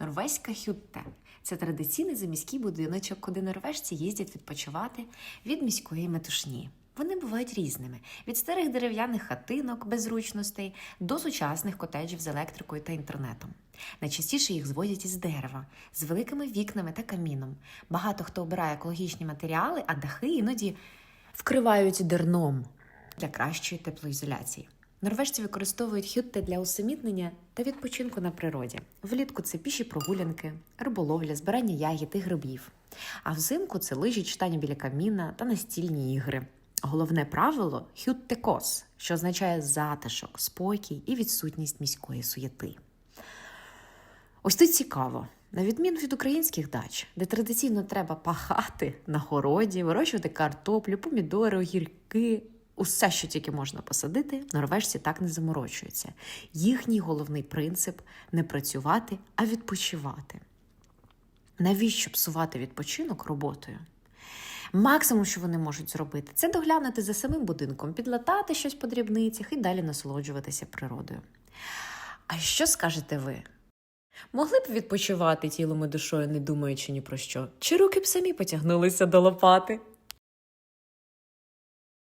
Норвезька хютте це традиційний заміський будиночок, куди норвежці їздять відпочивати від міської метушні. Вони бувають різними: від старих дерев'яних хатинок без зручностей до сучасних котеджів з електрикою та інтернетом. Найчастіше їх зводять із дерева, з великими вікнами та каміном. Багато хто обирає екологічні матеріали, а дахи іноді вкривають дерном для кращої теплоізоляції. Норвежці використовують хютте для усамітнення та відпочинку на природі. Влітку це піші прогулянки, риболовля, збирання ягід і грибів. А взимку це лижі, читання біля каміна та настільні ігри. Головне правило хюттекос, що означає затишок, спокій і відсутність міської суєти. Ось тут цікаво. На відміну від українських дач, де традиційно треба пахати на городі, вирощувати картоплю, помідори, огірки, усе, що тільки можна посадити, норвежці так не заморочуються. Їхній головний принцип не працювати, а відпочивати. Навіщо псувати відпочинок роботою? Максимум, що вони можуть зробити, це доглянути за самим будинком, підлатати щось по дрібницях і далі насолоджуватися природою. А що скажете ви? Могли б відпочивати тілом і душою, не думаючи ні про що? Чи руки б самі потягнулися до лопати?